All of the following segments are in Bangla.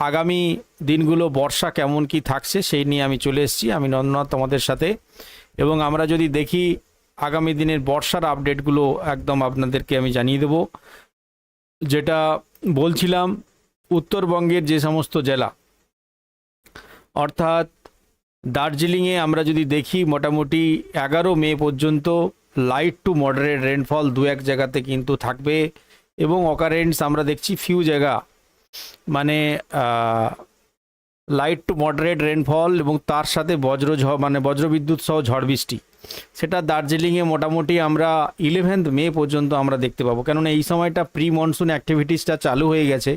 আগামী দিনগুলো বর্ষা কেমন কি থাকছে সেই নিয়ে আমি চলে এসেছি। আমি নন্দনাথ তোমাদের সাথে। এবং আমরা যদি দেখি আগামী দিনের বর্ষার আপডেটগুলো, একদম আপনাদেরকে আমি জানিয়ে দেব। যেটা বলছিলাম, উত্তরবঙ্গের যে সমস্ত জেলা, অর্থাৎ দার্জিলিংয়ে আমরা যদি দেখি, মোটামুটি এগারো মে পর্যন্ত লাইট টু মডারেট রেনফল দু এক জায়গাতে কিন্তু থাকবে। এবং অকারেন্টস আমরা দেখছি ফিউ জায়গা মানে লাইট টু মডারেট রেনফল এবং তার সাথে বজ্র মানে বজ্রবিদ্যুৎ সহ ঝড় বৃষ্টি। সেটা দার্জিলিংয়ে মোটামুটি আমরা ইলেভেন্থ মে পর্যন্ত আমরা দেখতে পাবো। কেননা এই সময়টা প্রি মনসুন অ্যাক্টিভিটিসটা চালু হয়ে গেছে।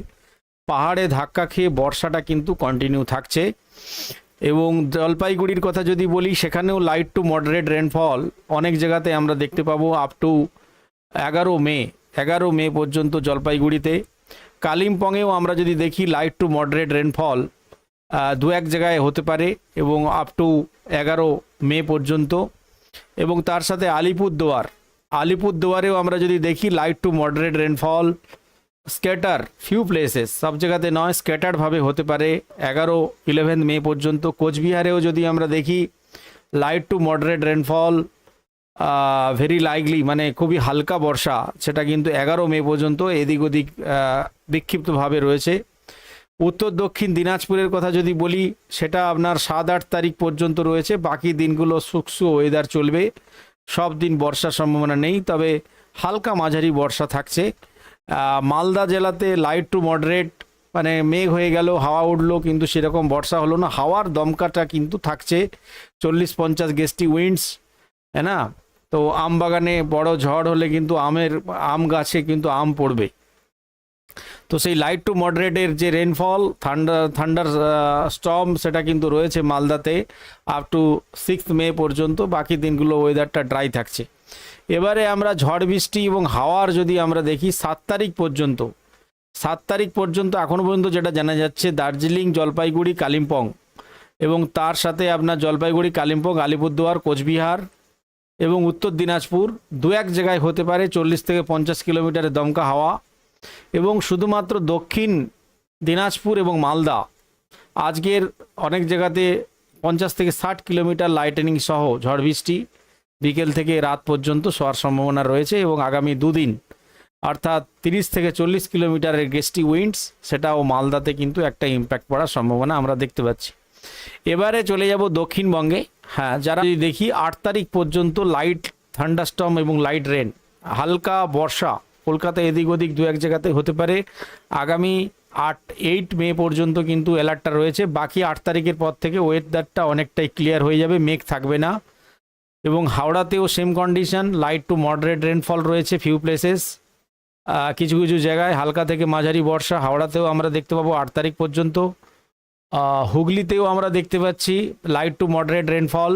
পাহাড়ে ধাক্কা খেয়ে বর্ষাটা কিন্তু কন্টিনিউ থাকছে। এবং জলপাইগুড়ির কথা যদি বলি, সেখানেও লাইট টু মডারেট রেনফল অনেক জায়গাতে আমরা দেখতে পাবো আপ টু এগারো মে এগারো মে পর্যন্ত জলপাইগুড়িতে। কালিম্পংয়েও আমরা যদি দেখি লাইট টু মডারেট রেনফল দু এক জায়গায় হতে পারে এবং আপ টু এগারো মে পর্যন্ত। এবং তার সাথে আলিপুরদুয়ার, আলিপুরদুয়ারেও আমরা যদি দেখি light to moderate rainfall scatter few places সব জায়গাতে নয় স্ক্যাটারভাবে হতে পারে এগারো ইলেভেন মে পর্যন্ত। কোচবিহারেও যদি আমরা দেখি light to moderate rainfall very likely মানে খুবই হালকা বর্ষা, সেটা কিন্তু এগারো মে পর্যন্ত এদিক ওদিক বিক্ষিপ্তভাবে রয়েছে। উত্তর দক্ষিণ দিনাজপুরের কথা যদি বলি, সেটা আপনার সাত আট তারিখ পর্যন্ত রয়েছে। বাকি দিনগুলো শুষ্ক ওয়েদার চলবে। সব দিন বর্ষার সম্ভাবনা নেই, তবে হালকা মাঝারি বর্ষা থাকছে। মালদা জেলাতে লাইট টু মডারেট মানে মেঘ হয়ে গেল, হাওয়া উঠল, কিন্তু সেরকম বর্ষা হলো না। হাওয়ার দমকাটা কিন্তু থাকছে। চল্লিশ পঞ্চাশ গেস্টি উইন্ডস হ্যাঁ না? তো আম বাগানে বড় ঝড় হলে কিন্তু আমের, আম গাছে কিন্তু আম পড়বে। তো সেই লাইট টু মডারেটের যে রেনফল থান্ডার থান্ডার স্টর্ম সেটা কিন্তু রয়েছে মালদাতে আপ টু সিক্স মে পর্যন্ত, বাকি দিনগুলো ওয়েদারটা ড্রাই থাকছে। এবারে আমরা ঝড় বৃষ্টি এবং হাওয়ার যদি আমরা দেখি, সাত তারিখ পর্যন্ত, সাত তারিখ পর্যন্ত এখনও পর্যন্ত যেটা জানা যাচ্ছে, দার্জিলিং, জলপাইগুড়ি, কালিম্পং এবং তার সাথে আপনার জলপাইগুড়ি, কালিম্পং, আলিপুরদুয়ার, কোচবিহার এবং উত্তর দিনাজপুর দু এক জায়গায় হতে পারে চল্লিশ থেকে পঞ্চাশ কিলোমিটারের দমকা হাওয়া এবং শুধুমাত্র দক্ষিণ দিনাজপুর এবং মালদা। আজকের অনেক জায়গাতে পঞ্চাশ থেকে ষাট কিলোমিটার লাইটেনিং সহ ঝড় বৃষ্টি বিকেল থেকে রাত পর্যন্ত শোয়ার সম্ভাবনা রয়েছে এবং আগামী দুদিন, অর্থাৎ তিরিশ থেকে চল্লিশ কিলোমিটারের গেস্টি উইন্ডস সেটাও মালদাতে কিন্তু একটা ইম্প্যাক্ট পড়ার সম্ভাবনা আমরা দেখতে পাচ্ছি। এবারে চলে যাব দক্ষিণবঙ্গে। হ্যাঁ যারা যদি দেখি, আট তারিখ পর্যন্ত লাইট থান্ডারস্টর্ম এবং লাইট রেন হালকা বর্ষা, কলকাতা এদিক ওদিক দু এক জায়গাতে হতে পারে। আগামী আট এইট মে পর্যন্ত কিন্তু অ্যালার্টটা রয়েছে। বাকি আট তারিখের পর থেকে ওয়েদারটা অনেকটাই ক্লিয়ার হয়ে যাবে, মেঘ থাকবে না। এবং হাওড়াতেও same condition light to moderate rainfall রয়েছে ফিউ প্লেসেস কিছু কিছু জায়গায় হালকা থেকে মাঝারি বর্ষা, হাওড়াতেও আমরা দেখতে পাবো আট তারিখ পর্যন্ত। হুগলিতেও আমরা দেখতে পাচ্ছি লাইট টু মডারেট রেনফল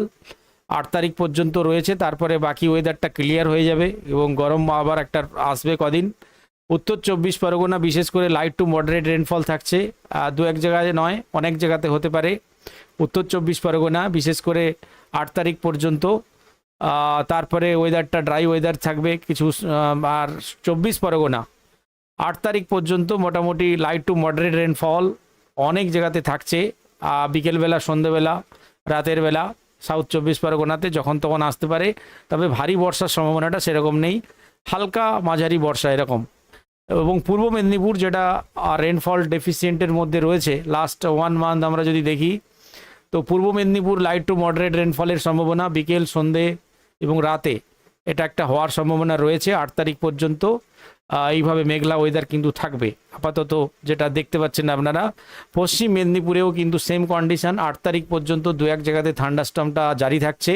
আট তারিখ পর্যন্ত রয়েছে, তারপরে বাকি ওয়েদারটা ক্লিয়ার হয়ে যাবে এবং গরম আবার একটা আসবে কদিন। উত্তর চব্বিশ পরগনা বিশেষ করে লাইট টু মডারেট রেনফল থাকছে দু এক জায়গায় নয়, অনেক জায়গাতে হতে পারে। উত্তর চব্বিশ পরগনা বিশেষ করে আট তারিখ পর্যন্ত তারপরে ওয়েদারটা ড্রাই ওয়েদার থাকবে কিছু আর চব্বিশ পরগনা। আট তারিখ পর্যন্ত মোটামুটি লাইট টু মডারেট রেনফল অনেক জায়গাতে থাকছে। বিকেলবেলা, সন্ধেবেলা, রাতের বেলা, সাউথ চব্বিশ পরগনাতে যখন তখন আসতে পারে। তবে ভারী বর্ষার সম্ভাবনাটা সেরকম নেই। হালকা মাঝারি বর্ষা এরকম। এবং পূর্ব মেদিনীপুর যেটা রেনফল ডেফিসিয়েন্টের মধ্যে রয়েছে লাস্ট ওয়ান মান্থ আমরা যদি দেখি, তো পূর্ব মেদিনীপুর লাইট টু মডারেট রেনফলের সম্ভাবনা বিকেল, সন্ধে এবং রাতে এটা একটা হওয়ার সম্ভাবনা রয়েছে আট তারিখ পর্যন্ত। এইভাবে মেঘলা ওয়েদার কিন্তু থাকবে। আপাতত যেটা দেখতে পাচ্ছেন আপনারা, পশ্চিম মেদিনীপুরেও কিন্তু সেম কন্ডিশন আট তারিখ পর্যন্ত দু এক জায়গাতে থান্ডাস্টমটা জারি থাকছে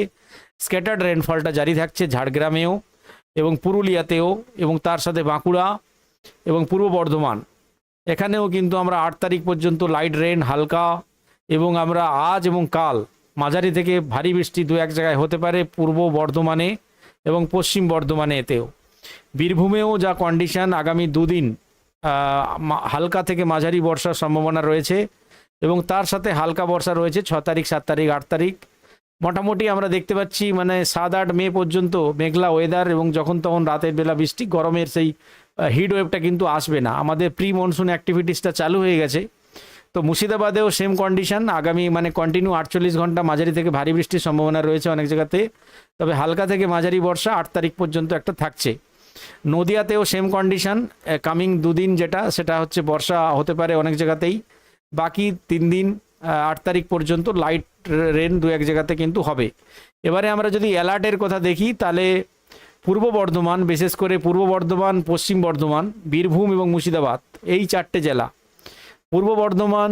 স্ক্যাটার্ড রেনফলটা জারি থাকছে ঝাড়গ্রামেও এবং পুরুলিয়াতেও এবং তার সাথে বাঁকুড়া এবং পূর্ব বর্ধমান। এখানেও কিন্তু আমরা আট তারিখ পর্যন্ত লাইট রেন হালকা এবং আমরা আজ এবং কাল মাঝারি থেকে ভারী বৃষ্টি দু এক জায়গায় হতে পারে পূর্ব বর্ধমানে এবং পশ্চিম বর্ধমানে এতেও বীরভূমেও যা কন্ডিশন আগামী দুদিন হালকা থেকে মাঝারি বর্ষার সম্ভাবনা রয়েছে এবং তার সাথে হালকা বর্ষা রয়েছে, ছ তারিখ, সাত তারিখ, আট তারিখ। মোটামুটি আমরা দেখতে পাচ্ছি মানে সাত, আট মে পর্যন্ত মেঘলা ওয়েদার এবং যখন তখন রাতের বেলা বৃষ্টি, গরমের সেই হিট ওয়েভটা কিন্তু আসবে না। আমাদের প্রি মনসুন অ্যাক্টিভিটিসটা চালু হয়ে গেছে। তো মুর্শিদাবাদেও সেম কন্ডিশন আগামী মানে কন্টিনিউ আটচল্লিশ ঘণ্টা মাঝারি থেকে ভারী বৃষ্টির সম্ভাবনা রয়েছে অনেক জায়গাতে। তবে হালকা থেকে মাঝারি বর্ষা আট তারিখ পর্যন্ত একটা থাকছে। নদিয়াতেও সেম কন্ডিশন কামিং দুদিন যেটা, সেটা হচ্ছে বর্ষা হতে পারে অনেক জায়গাতেই। বাকি তিন দিন আট তারিখ পর্যন্ত লাইট রেন দু এক জায়গাতে কিন্তু হবে। এবারে আমরা যদি অ্যালার্টের কথা দেখি, তাহলে পূর্ব বর্ধমান, বিশেষ করে পূর্ব বর্ধমান, পশ্চিম বর্ধমান, বীরভূম এবং মুর্শিদাবাদ, এই চারটে জেলা। পূর্ব বর্ধমান,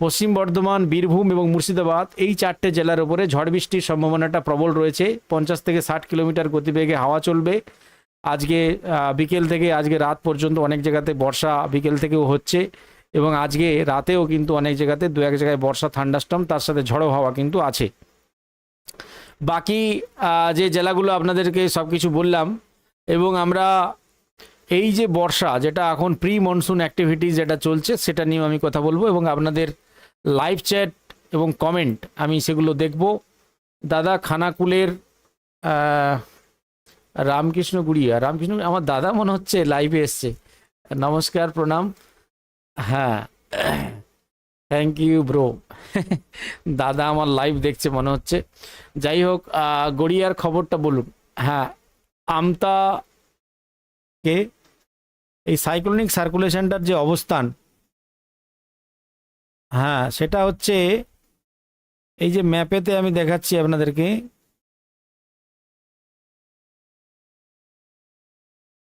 পশ্চিম বর্ধমান, বীরভূম এবং মুর্শিদাবাদ, এই চারটে জেলার উপরে ঝড় বৃষ্টির সম্ভাবনাটা প্রবল রয়েছে। পঞ্চাশ থেকে ষাট কিলোমিটার গতিবেগে হাওয়া চলবে। আজকে বিকেল থেকে, আজকে রাত পর্যন্ত অনেক জায়গাতে বর্ষা বিকেল থেকেও হচ্ছে এবং আজকে রাতেও কিন্তু অনেক জায়গাতে দু এক জায়গায় বর্ষা থান্ডাস্টম তার সাথে ঝড়ো হাওয়া কিন্তু আছে। বাকি যে জেলাগুলো আপনাদেরকে সব কিছু বললাম এবং আমরা এই যে বর্ষা, যেটা এখন প্রি মনসুন অ্যাক্টিভিটিস যেটা চলছে, সেটা নিয়েও আমি কথা বলব এবং আপনাদের লাইভ চ্যাট এবং কমেন্ট আমি সেগুলো দেখব। দাদা, খানাকুলের রামকৃষ্ণ গুড়িয়া। রামকৃষ্ণ আমার দাদা মনে হচ্ছে লাইভে এসছে। নমস্কার, প্রণাম। হ্যাঁ থ্যাংক ইউ ব্রো দাদা আমার লাইভ দেখছে মনে হচ্ছে। যাই হোক গড়িয়ার খবরটা বলুন। হ্যাঁ আমতা কে? এই সাইক্লোনিক সার্কুলেশনটার যে অবস্থান হ্যাঁ সেটা হচ্ছে, এই যে ম্যাপেতে আমি দেখাচ্ছি আপনাদেরকে।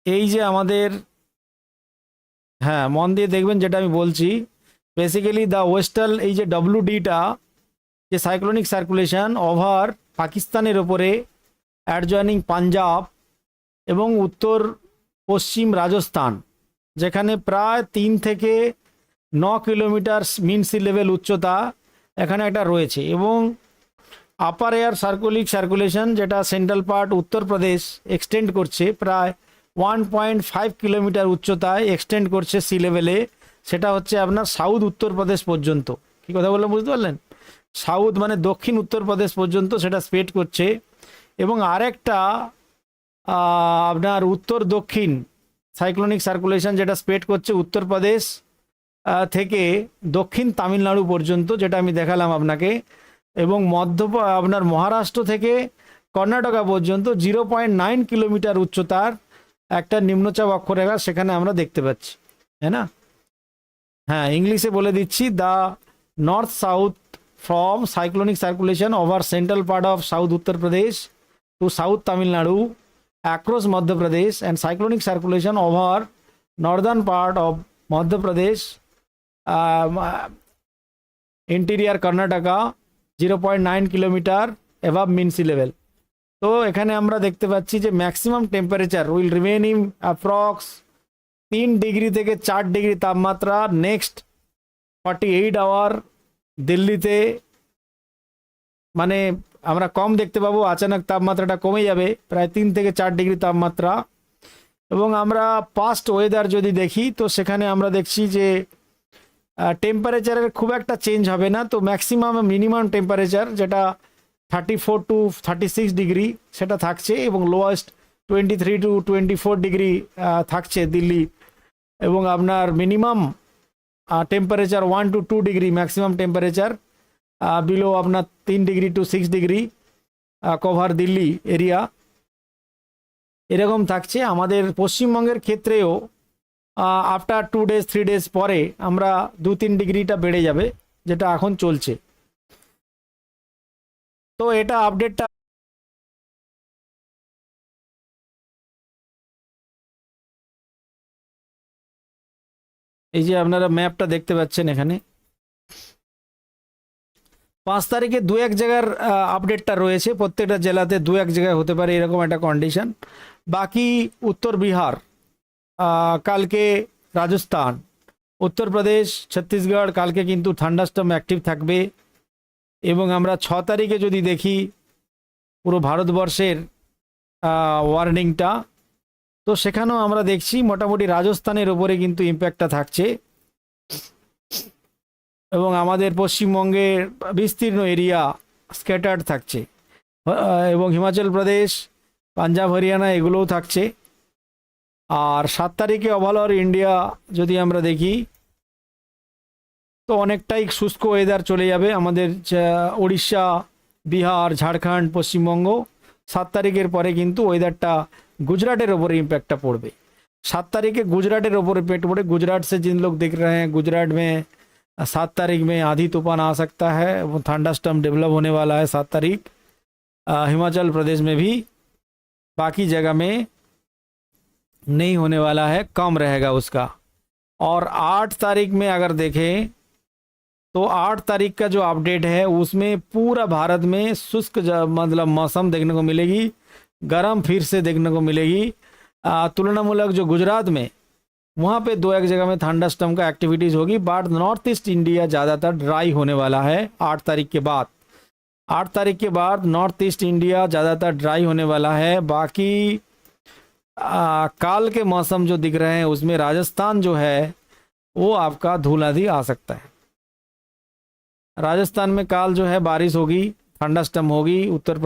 এই যে আমাদের হ্যাঁ মন দিয়ে দেখবেন যেটা আমি বলছি। বেসিক্যালি দ্য ওয়েস্টার্ন এই যে ডব্লু ডিটা যে সাইক্লোনিক সার্কুলেশন ওভার পাকিস্তানের ওপরে অ্যাডজয়নিং পাঞ্জাব এবং উত্তর পশ্চিম রাজস্থান, যেখানে প্রায় তিন থেকে ন কিলোমিটার মিন সি লেভেল উচ্চতা এখানে একটা রয়েছে এবং আপার এয়ার সার্কুলিক সার্কুলেশন যেটা সেন্ট্রাল পার্ট উত্তরপ্রদেশ এক্সটেন্ড করছে প্রায় ওয়ান পয়েন্ট ফাইভ কিলোমিটার উচ্চতায় এক্সটেন্ড করছে সি লেভেলে সেটা হচ্ছে আপনার সাউথ উত্তরপ্রদেশ পর্যন্ত। কি কথা বললাম, বুঝতে পারলেন? সাউথ মানে দক্ষিণ উত্তরপ্রদেশ পর্যন্ত সেটা স্প্রেড করছে। এবং আরেকটা আপনার উত্তর দক্ষিণ সাইক্লোনিক সার্কুলেশন যেটা স্প্রেড করছে উত্তরপ্রদেশ থেকে দক্ষিণ তামিলনাড়ু পর্যন্ত যেটা আমি দেখালাম আপনাকে। এবং মধ্য, আপনার মহারাষ্ট্র থেকে কর্ণাটকা পর্যন্ত জিরো পয়েন্ট নাইন কিলোমিটার উচ্চতার একটা নিম্নচাপ অক্ষরেখা সেখানে আমরা দেখতে পাচ্ছি, তাই না? হ্যাঁ ইংলিশে বলে দিচ্ছি the north south from cyclonic circulation over central part of south Uttar Pradesh to south Tamil Nadu, across Madhya Pradesh and cyclonic circulation over northern part of Madhya Pradesh interior Karnataka, zero point nine kilometre above mean sea level. তো এখানে আমরা দেখতে পাচ্ছি যে maximum temperature will remain approx তিন ডিগ্রি থেকে চার ডিগ্রি তাপমাত্রা নেক্সট ফর্টি এইট আওয়ার দিল্লিতে। মানে আমরা কম দেখতে পাবো, আচানক তাপমাত্রাটা কমে যাবে, প্রায় তিন থেকে চার ডিগ্রি তাপমাত্রা। এবং আমরা পাস্ট ওয়েদার যদি দেখি, তো সেখানে আমরা দেখছি যে টেম্পারেচারের খুব একটা চেঞ্জ হবে না, তো ম্যাক্সিমাম মিনিমাম টেম্পারেচার যেটা thirty four to thirty six degree সেটা থাকছে এবং lowest twenty three to twenty four degree থাকছে দিল্লি। এবং আপনার minimum temperature one to two degree maximum temperature below আপনার তিন degree to six degree cover Delhi area এরকম থাকছে। আমাদের পশ্চিমবঙ্গের ক্ষেত্রেও after two days three days পরে আমরা দু তিন ডিগ্রিটা বেড়ে যাবে, যেটা এখন চলছে। তো এটা আপডেটটা এই যে আপনারা ম্যাপটা দেখতে পাচ্ছেন এখানে। পাঁচ তারিখে দু এক জায়গার আপডেটটা রয়েছে। প্রত্যেকটা জেলাতে দু এক জায়গায় হতে পারে এরকম একটা কন্ডিশন বাকি উত্তর বিহার কালকে রাজস্থান, উত্তরপ্রদেশ, ছত্তিশগড়, কালকে কিন্তু থান্ডাস্টম অ্যাক্টিভ থাকবে। এবং আমরা ছ তারিখে যদি দেখি পুরো ভারতবর্ষের ওয়ার্নিংটা তো সেখানেও আমরা দেখছি মোটামুটি রাজস্থানের ওপরে কিন্তু ইম্প্যাক্টটা থাকছে। এবং আমাদের পশ্চিমবঙ্গের বিস্তীর্ণ এরিয়া স্ক্যাটার্ড থাকছে। এবং হিমাচল প্রদেশ, পাঞ্জাব, হরিয়ানা এগুলোও থাকছে। আর সাত তারিখে ওভারঅল ইন্ডিয়া যদি আমরা দেখি तो अनेकटाई शुष्क वेदार चले जाए उड़ीसा बिहार বিহার पश्चिम बंग सात তারিখের পরে वेदार ওয়েদারটা गुजराटेर ऊपर इम्पैक्ट पड़े सात तारीख के ऊपर इम्पैक्ट पड़े गुजरात से जिन लोग देख रहे हैं गुजरात में सात तारीख में आधी तूफ़ान आ सकता है वो थंडास्टम डेवलप होने वाला है सात तारीख हिमाचल प्रदेश में भी बाकी जगह में नहीं होने वाला है कम रहेगा उसका और आठ तारीख में अगर देखें तो आठ तारीख का जो अपडेट है उसमें पूरा भारत में शुष्क मतलब मौसम देखने को मिलेगी गर्म फिर से देखने को मिलेगी। तुलनामूलक जो गुजरात में वहाँ पे दो एक जगह में थंडरस्टॉर्म का एक्टिविटीज़ होगी। बट नॉर्थ ईस्ट इंडिया ज़्यादातर ड्राई होने वाला है आठ तारीख के बाद। आठ तारीख के बाद नॉर्थ ईस्ट इंडिया ज़्यादातर ड्राई होने वाला है। बाकी आ, काल के मौसम जो दिख रहे हैं उसमें राजस्थान जो है वो आपका धूलाधी आ सकता है। राजस्थान में काल जो है बारिश होगी ठंडा स्टम होगी उत्तर